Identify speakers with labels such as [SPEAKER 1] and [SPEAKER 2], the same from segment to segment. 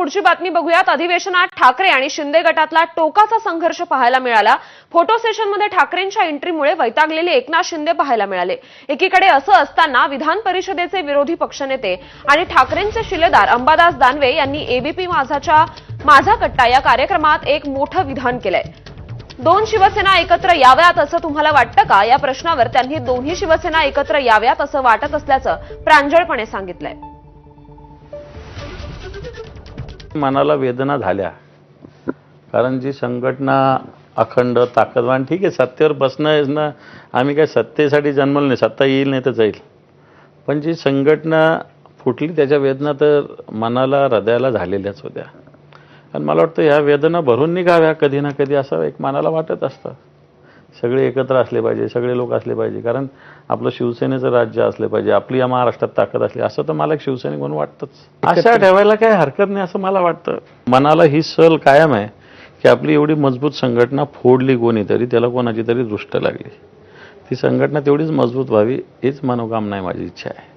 [SPEAKER 1] पुढची बातमी बघूयात. अधिवेशनात ठाकरे आणि शिंदे गटातला टोकाचा संघर्ष पाहायला मिळाला. फोटो सेशनमध्ये ठाकरेंच्या एंट्रीमुळे वैतागलेले एकनाथ शिंदे पाहायला मिळाले. एकीकडे असं असताना विधान परिषदेचे विरोधी पक्षनेते आणि ठाकरेंचे शिलेदार अंबादास दानवे यांनी एबीपी माझाच्या माझा कट्टा या कार्यक्रमात एक मोठं विधान केलंय. दोन शिवसेना एकत्र याव्यात असं तुम्हाला वाटतं का? या प्रश्नावर त्यांनी दोन्ही शिवसेना एकत्र याव्यात असं वाटत असल्याचं प्रांजळपणे सांगितलंय.
[SPEAKER 2] मनाला वेदना झाल्या. कारण जी संघटना अखंड ताकदवान ठीक आहे सत्तेवर बसणं येणं आम्ही काय सत्तेसाठी जन्मलो नाही सत्ता येईल नाही तर जाईल. पण जी संघटना फुटली त्याच्या वेदना तर मनाला हृदयाला झालेल्याच होत्या. आणि मला वाटतं ह्या वेदना भरून निघाव्या कधी ना कधी असं एक मनाला वाटत असतं. सगळे एकत्र असले पाहिजे सगळे लोक असले पाहिजे. कारण आपलं शिवसेनेचं राज्य असलं पाहिजे आपली या महाराष्ट्रात ताकद असली असं तर मला एक शिवसैनिक म्हणून वाटतंच. आशा ठेवायला काही हरकत नाही असं मला वाटतं. मनाला ही सल कायम आहे की आपली एवढी मजबूत संघटना फोडली कोणीतरी त्याला कोणाची तरी दृष्ट लागली. ती संघटना तेवढीच मजबूत व्हावी हीच मनोकामना आहे माझी इच्छा आहे.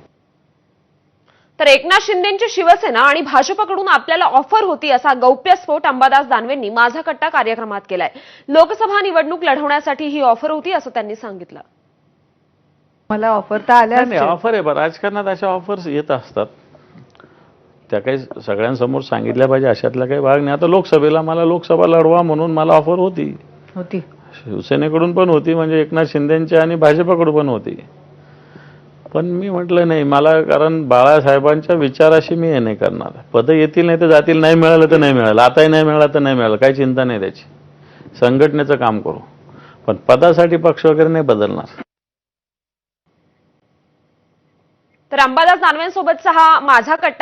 [SPEAKER 1] तर एकनाथ शिंदेची शिवसेना आणि भाजपकडून आपल्याला ऑफर होती असा गौप्यस्फोट अंबादास दानवेंनी माझा कट्टा कार्यक्रमात केलाय. लोकसभा निवडणूक लढवण्यासाठी ही ऑफर होती असं त्यांनी सांगितलं.
[SPEAKER 3] मला ऑफर तर आल्या.
[SPEAKER 2] ऑफर आहे बरं राजकारणात अशा ऑफर्स येत असतात. त्या काही सगळ्यांसमोर सांगितल्या पाहिजे अशातला काही भाग नाही. आता लोकसभेला मला लोकसभा लढवा म्हणून मला ऑफर होती.
[SPEAKER 3] होती.
[SPEAKER 2] शिवसेनेकडून पण होती म्हणजे एकनाथ शिंदेच्या आणि भाजपकडून पण होती. पण मी म्हटलं नाही मला कारण बाळासाहेबांच्या विचाराशी मी हे नाही करणार. पदं येतील नाही तर जातील नाही मिळालं तर नाही मिळालं आताही नाही मिळालं तर नाही मिळालं काही चिंता नाही त्याची. संघटनेचं काम करू. पण पदासाठी पक्ष वगैरे नाही बदलणार.
[SPEAKER 1] तर अंबादास दानवेंसोबतचा हा माझा कट्टा